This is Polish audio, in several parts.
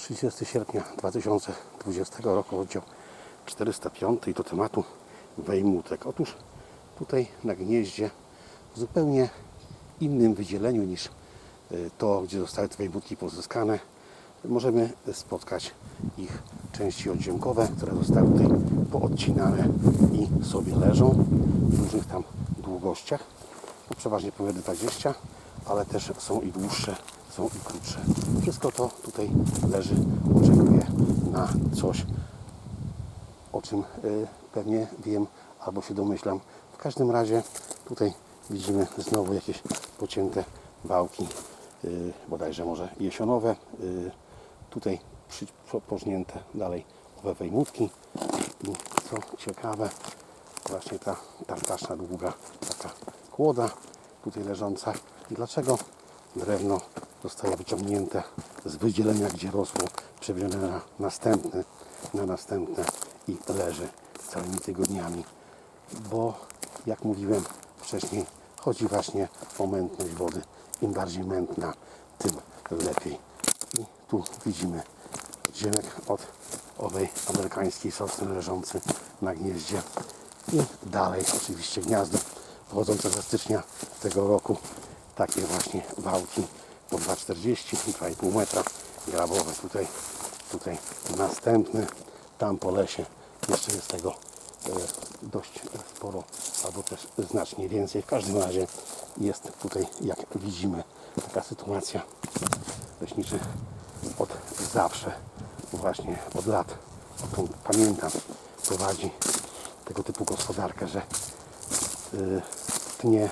30 sierpnia 2020 roku, oddział 405 i do tematu wejmutek. Otóż tutaj na gnieździe w zupełnie innym wydzieleniu niż y, to, gdzie zostały te wejmutki pozyskane, możemy spotkać ich części odziemkowe, które zostały tutaj poodcinane i sobie leżą w różnych tam długościach. No, przeważnie pomiędzy 20, ale też są i dłuższe, są i krótsze. Wszystko to tutaj leży, oczekuje na coś, o czym y, pewnie wiem albo się domyślam. W każdym razie tutaj widzimy znowu jakieś pocięte wałki, y, bodajże może jesionowe. Y, tutaj pożnięte dalej owe wejmutki. I co ciekawe, właśnie ta tartaczna długa taka kłoda tutaj leżąca. Dlaczego drewno zostaje wyciągnięte z wydzielenia, gdzie rosło, przewiezione na następne, na następne i leży całymi tygodniami? Bo jak mówiłem wcześniej, chodzi właśnie o mętność wody. Im bardziej mętna, tym lepiej. I tu widzimy ziemek od owej amerykańskiej sosny leżący na gnieździe. I dalej oczywiście gniazdo pochodzące ze stycznia tego roku. Takie właśnie wałki po 2,40, 2,5 metra grabowe tutaj, tutaj następny. Tam po lesie jeszcze jest tego e, dość sporo, albo też znacznie więcej. W każdym razie jest tutaj, jak widzimy, taka sytuacja. Leśniczy od zawsze, właśnie od lat, odkąd pamiętam, prowadzi tego typu gospodarkę, że y, tnie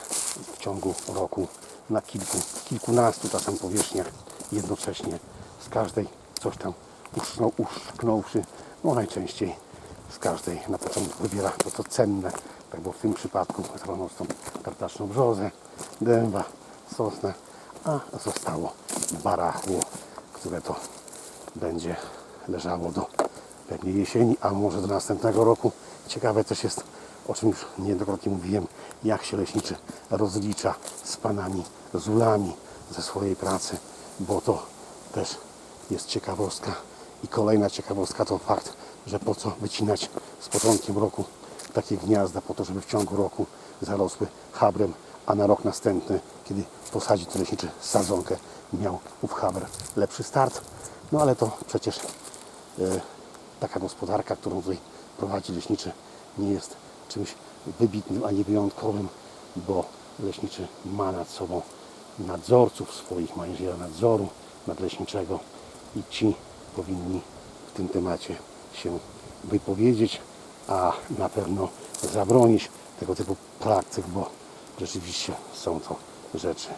w ciągu roku na kilku, kilkunastu czasem powierzchniach jednocześnie z każdej coś tam uszknąwszy, no najczęściej z każdej. Na początku wybiera to co cenne, tak było w tym przypadku zrobiono tą tartaczną brzozę, dęba, sosnę, a zostało barachło, które to będzie leżało do pewnie jesieni, a może do następnego roku. Ciekawe też jest, o czym już niejednokrotnie mówiłem, jak się leśniczy rozlicza z panami zulami ze swojej pracy, bo to też jest ciekawostka. I kolejna ciekawostka to fakt, że po co wycinać z początkiem roku takie gniazda, po to, żeby w ciągu roku zarosły habrem, a na rok następny, kiedy posadzi to leśniczy sadzonkę, miał ów habr lepszy start. No ale to przecież e, taka gospodarka, którą tutaj prowadzi leśniczy, nie jest czymś wybitnym ani wyjątkowym, bo leśniczy ma nad sobą nadzorców swoich, ma inżyniera nadzoru nadleśniczego i ci powinni w tym temacie się wypowiedzieć, a na pewno zabronić tego typu praktyk, bo rzeczywiście są to rzeczy,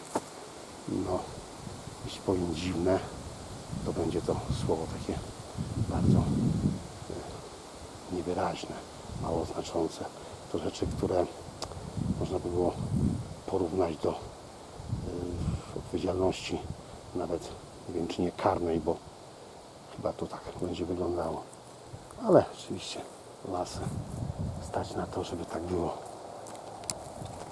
no, jeśli powiem dziwne, to będzie to słowo takie bardzo niewyraźne, mało znaczące. To rzeczy, które można by było porównać do y, odpowiedzialności nawet nie wiem czy nie karnej, bo chyba to tak będzie wyglądało. Ale oczywiście lasy stać na to, żeby tak było.